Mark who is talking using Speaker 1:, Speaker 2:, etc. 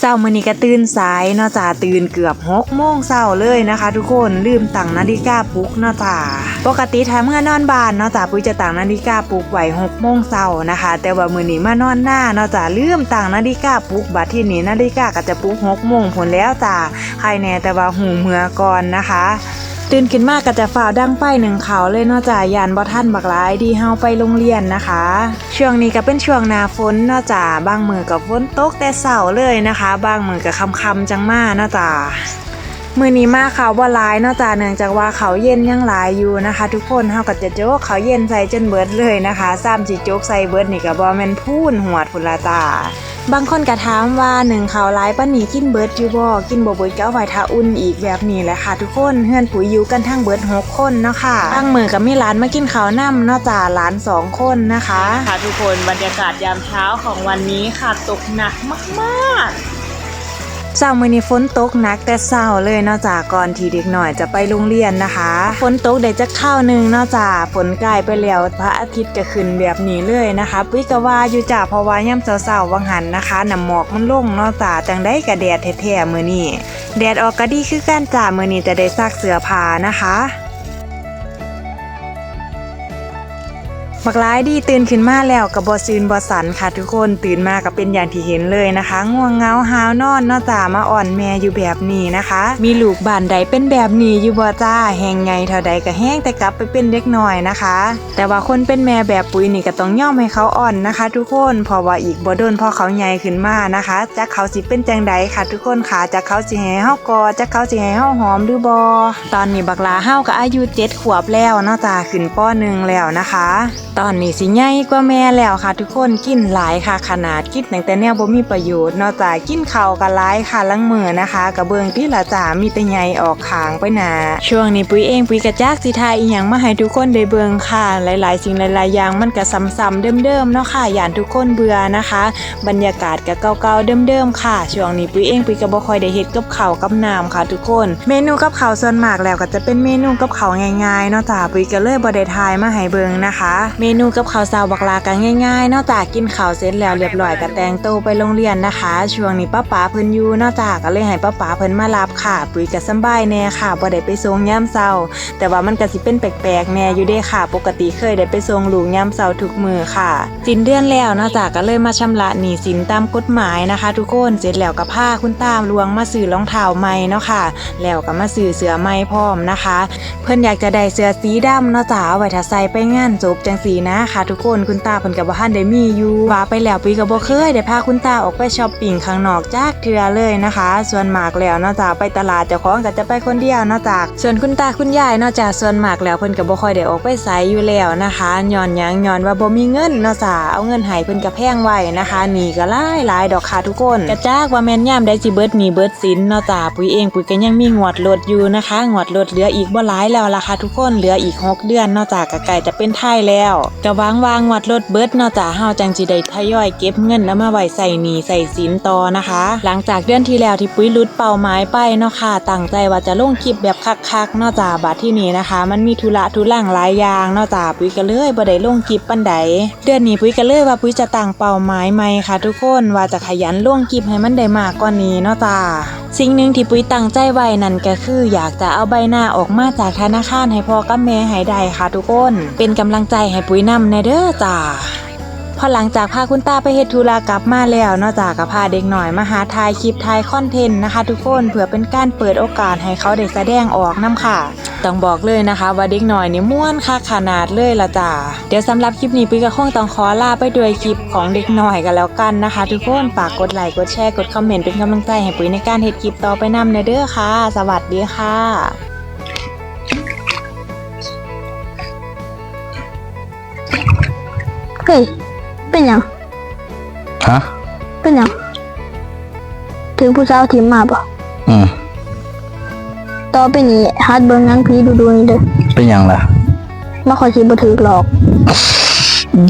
Speaker 1: เช้ามื้อนี้ก็ตื่นสายเนาะจ้าตื่นเกือบหกโมงเช้าเลยนะคะ ทุกคนลืมตั้งนาฬิกาปลุกเนาะจ้าปกติถ้าเมื่อนอนบ้านเนาะจ้าปุ้ยจะตั้งนาฬิกาปลุกไว้หกโมงเช้านะคะ แต่ว่ามือนี้มานอนหน้าเนาะจ้าลืมตั้งนาฬิกาปลุกบัดที่นี้นาฬิกาก็จะปลุกหกโมงผลแล้วจ้าใครแน่แต่ว่าหูเมื่อก่อนนะคะ ตื่นขึ้นมาก็จะฝ่าวดังไฟหนึ่งเขาเลยนอกจากยานบอท่านบักหลายดีเฮาไปโรงเรียนนะคะ ช่วงนี้ก็เป็นช่วงหน้าฝนนอกจากบางมือกับฝนตกแต่เสาเลยนะคะ บางมือกับคำคำจังมากนาะจ้ะ มือนี้มาเขาวบ่หลายนาะจ้ะเนื่องจากว่าเขาเย็นยังหลายอยู่นะคะ ทุกคนเฮาก็จะโจ๊กเขาเย็นใส่จนเบิดเลยนะคะซ้ำสิโจ๊กใส่เบิดนี่ก็บ่แม่นพูนหัวดพุ่นละจ้าบางคนก็ถามว่าหนึ่งเขาหลายป้านนี้กินเบิดอยู่บ่กินบ่เบิดก็เอาไว้ถ้าอุ่นอีกแบบนี้แหละค่ะ ทุกคนเฮือนปุ๋ยอยู่กันทั้งเบิดหกคนเนาะค่ะบางมือก็มีหลานมากินข้าวนํเนาะจ้าหลานสองคนนะคะ ค่ะทุกคนบรรยากาศยามเช้าของวันนี้ค่ะตกหนักมากๆ เช้ามื้อนี้ฝนตกหนักแต่เช้าเลยเนาะจ้าก่อนที่เด็กหน่อยจะไปโรงเรียนนะคะฝนตกได้จักข้าวหนึงเนาะจ้าฝนใกล้ไปแล้วพระอาทิตย์ก็ขึ้นแบบนี้เลยนะคะปุ้ยก็ว่าอยู่จ้าเพราะว่ายามเช้าๆวังหันนะคะน้ำหมอกมันลงเนาะจ้าจังได้กระแดดแท้ๆมื้อนี้แดดออกก็ดีคือกันจ้ามื้อนี้จะได้ซักเสื้อผ้านะคะ บักร้ายดีตื่นขึ้นมาแล้วกับบอซืนบอสันค่ะทุกคนตื่นมาก็เป็นอย่างที่เห็นเลยนะคะ ง่วงเงาหาวนอนนาจ้ามาอ่อนแม่อยู่แบบนี้นะคะ มีลูกบ้านใดเป็นแบบนี้อยู่บ่จ้าแหงไงเท่าใดก็แห้งแต่กลับไปเป็นเด็กน้อยนะคะ แต่ว่าคนเป็นแม่แบบปุ๋ยนี่ก็ต้องย่อมให้เขาอ่อนนะคะ ทุกคนเพราะว่าอีกบ่โดนพอเขาใหญ่ขึ้นมานะคะจักเขาสิเป็นจังใดค่ะ ทุกคนค่ะจักเขาสิให้เฮากอจักเขาสิให้เฮาหอมหรือบ่ตอนนี้บักลาเฮาก็อายุ7ขวบแล้วนาจ้าขึ้นป้อหนึ่งแล้วนะคะ ตอนนี้สิใหญ่กว่าแม่แล้วค่ะ ทุกคนกินหลายค่ะ ขนาดกินตั้งแต่แนวบ่มีประโยชน์นอกจากกินเข้าวก็หลายค่ะลังมือนะคะกระเบื้องที่ละจ่ามีแต่ใหญ่ออกขางไปหนาช่วงนี้ปุ้ยเองปุ้ยกระจากสิทายอีหยังมาให้ทุกคนได้เบิ่งค่ะ หลาย ๆ สิ่งหลายๆอย่างมันก็ซ้ำๆเดิมๆเนาะค่ะย่านทุกคนเบื่อนะคะ บรรยากาศก็เก่าๆเดิมๆค่ะช่วงนี้ปุ้ยเองปุ้ยก็บ่ค่อยได้เฮ็ดกับข้ากับน้ำค่ะ ทุกคน เมนูกับข้าส่วนมากแล้วก็จะเป็นเมนูกับข้าง่ายๆเนาะจ้าปุ้ยก็เลยบ่ได้ทายมาให้เบิ่งนะคะเมนูกับข้าวซาวบักลากันง่ายๆ นอกจากกินข้าวเสร็จแล้วเรียบร้อยก็แต่งตัวไปโรงเรียนนะคะ ช่วงนี้ป้าป๋าเพิ่นอยู่นอกจากก็เลยให้ป้าป๋าเพิ่นมารับค่ะ ปุ้ยก็สำบายแน่ค่ะบ่ได้ไปส่งยามเช้า แต่ว่ามันก็สิเป็นแปลกๆแน่อยู่เด้ค่ะ ปกติเคยได้ไปส่งลูกยามเช้าทุกมือค่ะสิ้นเดือนแล้วนอกจากก็เลยมาชำระหนี้สินตามกฎหมายนะคะ ทุกคนเสร็จแล้วก็พาคุณตามลวงมาซื้อรองเท้าใหม่เนาะค่ะ แล้วก็มาซื้อเสื้อใหม่พร้อมนะคะ เพิ่นอยากจะได้เสื้อสีดำเนาะจ้าเอาไว้ถ้าใส่ไปงานจบจังสีนะค่ะทุกคนคุณตาเพิ่นก็บ่ทันได้มีอยู่ว่าไปแล้วปีก็บ่เคยได้พาคุณตาออกไปช้อปปิ้งข้างนอกจากเทื่อเลยนะคะ ส่วนมากแล้วนาะจ้าไปตลาดเจ้าของก็จะไปคนเดียวนาะจ้าส่วนคุณตาคุณยายนาะจ้าส่วนมากแล้วเพิ่นก็บ่ค่อยได้ออกไปไสอยู่แล้วนะคะย้อนหยังย้อนว่าบ่มีเงินนาะจ้าเอาเงินให้เพิ่นก็แพงไว้นะคะหนีก็หลายหลายดอกค่ะทุกคนกระจากว่าแม่นยามได้สิเบิดหนี้เบิดสินนาะจ้าปุ้ยเองปุ้ยก็ยังมีงวดรถอยู่นะคะงวดรถเหลืออีกบ่หลายแล้วล่ะค่ะทุกคนเหลืออีก6เดือนนาะจ้าก็ใกล้จะเป็นไทยแล้วก็วางวางงวดรถเบิดเนาะจ้าเฮาจังสิได้ทยอยเก็บเงินแล้วมาไว้ใส่หนี้ใส่สินต่อนะคะ หลังจากเดือนที่แล้วที่ปุ้ยลุดเป้าหมายไปเนาะค่ะตั้งใจว่าจะลงคลิปแบบคักๆเนาะจ้าบัดที่นี้นะคะ มันมีธุระทุลังหลายอย่างเนาะจ้าปุ้ยก็เลยบ่ได้ลงคลิปปานใดเดือนนี้ปุ้ยก็เลยว่าปุ้ยจะตั้งเป้าหมายใหม่ค่ะ ทุกคนว่าจะขยันลงคลิปให้มันได้มากกว่านี้เนาะจ้าสิ่งหนึ่งที่ปุ้ยตั้งใจไว้นั่นก็คืออยากจะเอาใบหน้าออกมาจากธนาคารให้พ่อกับแม่ให้ได้ค่ะทุกคน เป็นกำลังใจให้ปุ้ยนำในเด้อจ้าพอหลังจากพาคุณตาไปเฮ็ดธุระกลับมาแล้ว นอกจากกับพาเด็กหน่อยมาหาทายคลิปทายคอนเทนต์นะคะ ทุกคนเผื่อเป็นการเปิดโอกาสให้เขาได้แสดงออกนํค่ะ ต้องบอกเลยนะคะว่าเด็กหน่อยนี่ม่วนคักขนาดเลยละจ้าเดี๋ยวสำหรับคลิปนี้ปุ้ยก็คงต้องขอลาไปด้วยคลิปของเด็กหน่อยกันแล้วกันนะคะ ทุกคนฝากกดไลค์กดแชร์กดคอมเมนต์เป็นกำลังใจให้ปุ้ยในการเฮ็ดคลิปต่อไปนำในเด้อค่ะ สวัสดีค่ะ
Speaker 2: เฮ้ยเป็นหยัง
Speaker 3: ฮะ
Speaker 2: เป็นหยังถึงผู้สาวทิมมาบ่
Speaker 3: อืม
Speaker 2: ต่อไปนี้ฮัดเบิ่งหนังผีดูดูนี่เด้อ
Speaker 3: เป็นหยังล่ะ
Speaker 2: มาขอยสิบ่ถือหลอก
Speaker 3: อื